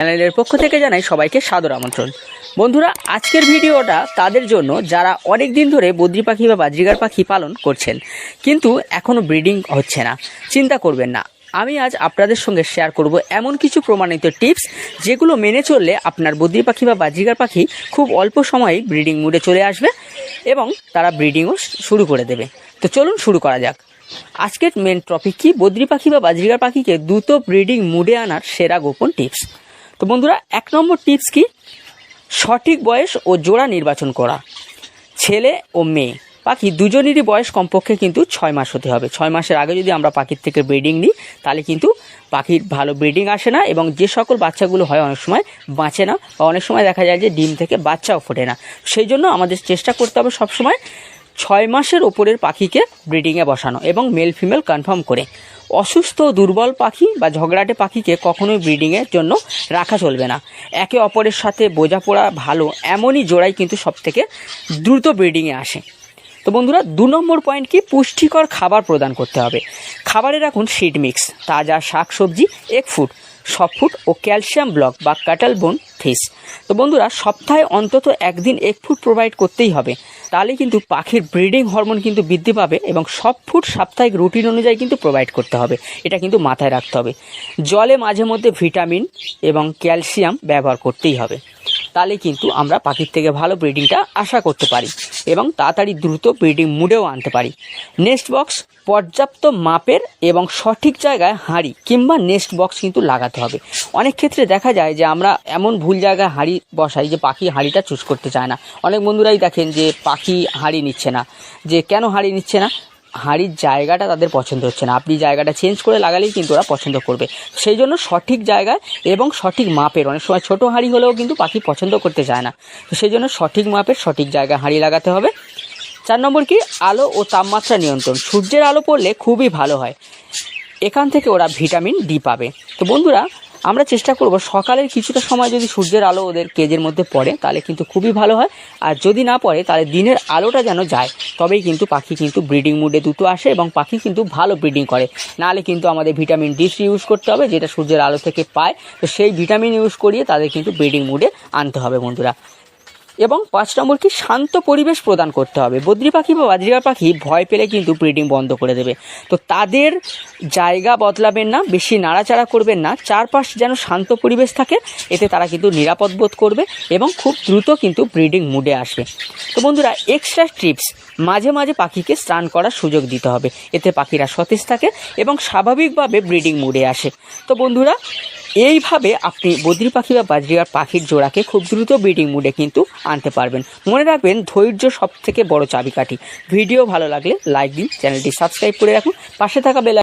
চ্যানেলের পক্ষ থেকে জানাই সবাইকে সাদর আমন্ত্রণ। বন্ধুরা, আজকের ভিডিওটা তাদের জন্য যারা অনেক দিন ধরে বদ্রি পাখি বা বাজরিগার পাখি পালন করছেন, কিন্তু এখনও ব্রিডিং হচ্ছে না। চিন্তা করবেন না। আমি আজ আপনাদের সঙ্গে শেয়ার করব এমন কিছু প্রমাণিত টিপস, যেগুলো মেনে চললে আপনার বদ্রি পাখি বা বাজরিগার পাখি খুব অল্প সময়ে ব্রিডিং মুডে চলে আসবে এবং তারা ব্রিডিংও শুরু করে দেবে। তো চলুন শুরু করা যাক। আজকের মেন টপিক কি? বদ্রি পাখি বা বাজরিগার পাখিকে দ্রুত ব্রিডিং মুডে আনার সেরা গোপন টিপস। তো বন্ধুরা, এক নম্বর টিপস কি? সঠিক বয়স ও জোড়া নির্বাচন করা। ছেলে ও মেয়ে। পাখি দুজনেরই বয়স কমপক্ষে কিন্তু ছয় মাস হতে হবে। ছয় মাসের আগে যদি আমরা পাখির থেকে ব্রিডিং নিই, তাহলে কিন্তু পাখির ভালো ব্রিডিং আসে না এবং যে সকল বাচ্চাগুলো হয় অনেক সময় বাঁচে না বা অনেক সময় দেখা যায় যে ডিম থেকে বাচ্চাও ফোটে না। সেই জন্য আমাদের চেষ্টা করতে হবে সবসময় ছয় মাসের ওপরের পাখিকে ব্রিডিংয়ে বসানো এবং মেল ফিমেল কনফার্ম করে। অসুস্থ, দুর্বল পাখি বা ঝগড়াটে পাখিকে কখনোই ব্রিডিংয়ের জন্য রাখা চলবে না। একে অপরের সাথে বোঝাপড়া ভালো এমনই জোড়াই কিন্তু সবথেকে দ্রুত ব্রিডিংয়ে আসে। তো বন্ধুরা, দু নম্বর পয়েন্ট কি? পুষ্টিকর খাবার প্রদান করতে হবে। খাবারে রাখুন সিড মিক্স তাজা শাকসবজি এক ফুট সব ফুট ও ক্যালসিয়াম ব্লক বা কাটাল বোন ফিস তো বন্ধুরা, সপ্তাহে অন্তত একদিন এক ফুড প্রোভাইড করতেই হবে। তাহলে কিন্তু পাখির ব্রিডিং হরমোন কিন্তু বৃদ্ধি পাবে এবং সব ফুড সাপ্তাহিক রুটিন অনুযায়ী কিন্তু প্রোভাইড করতে হবে। এটা কিন্তু মাথায় রাখতে হবে। জলে মাঝে মধ্যে ভিটামিন এবং ক্যালসিয়াম ব্যবহার করতেই হবে। তাহলে কিন্তু আমরা পাখির থেকে ভালো ব্রিডিংটা আশা করতে পারি এবং তাড়াতাড়ি দ্রুত ব্রিডিং মুডেও আনতে পারি। নেক্সট বক্স, পর্যাপ্ত মাপের এবং সঠিক জায়গায় হাঁড়ি কিংবা নেক্সট বক্স কিন্তু লাগাতে হবে। অনেক ক্ষেত্রে দেখা যায় যে আমরা এমন ভুল জায়গায় হাঁড়ি বসাই যে পাখি হাঁড়িটা চুজ করতে চায় না। অনেক বন্ধুরাই দেখেন যে পাখি হাঁড়ি নিচ্ছে না, যে কেন হাঁড়ি নিচ্ছে না? হাঁড়ির জায়গাটা তাদের পছন্দ হচ্ছে না। আপনি জায়গাটা চেঞ্জ করে লাগালেই কিন্তু ওরা পছন্দ করবে। সেই জন্য সঠিক জায়গায় এবং সঠিক মাপের, অনেক সময় ছোটো হাঁড়ি হলেও কিন্তু পাখি পছন্দ করতে চায় না। তো সেই জন্য সঠিক মাপের, সঠিক জায়গায় হাঁড়ি লাগাতে হবে। চার নম্বর কি? আলো ও তাপমাত্রা নিয়ন্ত্রণ। সূর্যের আলো পড়লে খুবই ভালো হয়। এখান থেকে ওরা ভিটামিন ডি পাবে। তো বন্ধুরা আমরা চেষ্টা করব সকালের কিছুটা সময় যদি সূর্যের আলো ওদের কেজের মধ্যে পড়ে, তাহলে কিন্তু খুবই ভালো হয়। আর যদি না পড়ে, তাহলে দিনের আলোটা যেন যায়, তবেই কিন্তু পাখি কিন্তু ব্রিডিং মুডে দুটো আসে এবং পাখি কিন্তু ভালো ব্রিডিং করে। নাহলে কিন্তু আমাদের ভিটামিন ডি ইউজ করতে হবে, যেটা সূর্যের আলো থেকে পায়। তো সেই ভিটামিন ইউজ করিয়ে তাদের কিন্তু ব্রিডিং মুডে আনতে হবে বন্ধুরা। এবং পাঁচ নম্বর কি শান্ত পরিবেশ প্রদান করতে হবে। বদ্রি পাখি বা বাজরিয়া পাখি ভয় পেলে কিন্তু ব্রিডিং বন্ধ করে দেবে। তো তাদের জায়গা বদলাবেন না, বেশি নাড়াচাড়া করবেন না, চারপাশ যেন শান্ত পরিবেশ থাকে, এতে তারা কিন্তু নিরাপদ বোধ করবে এবং খুব দ্রুত কিন্তু ব্রিডিং মুডে আসবে। তো বন্ধুরা এক্সট্রা টিপস মাঝে মাঝে পাখিকে স্নান করার সুযোগ দিতে হবে। এতে পাখিরা সতেজ থাকে এবং স্বাভাবিকভাবে ব্রিডিং মুডে আসে। তো বন্ধুরা, এইভাবে আপনি বদ্রি পাখি বা বাজরিয়ার পাখির জোড়াকে খুব দ্রুত ব্রিডিং মুডে কিন্তু আনতে পারবেন। মনে রাখবেন, ধৈর্য সব থেকে বড় চাবিকাঠি। ভিডিও ভালো লাগলে লাইক দিন, চ্যানেলটি সাবস্ক্রাইব করে রাখুন। পাশে থাকা বেলা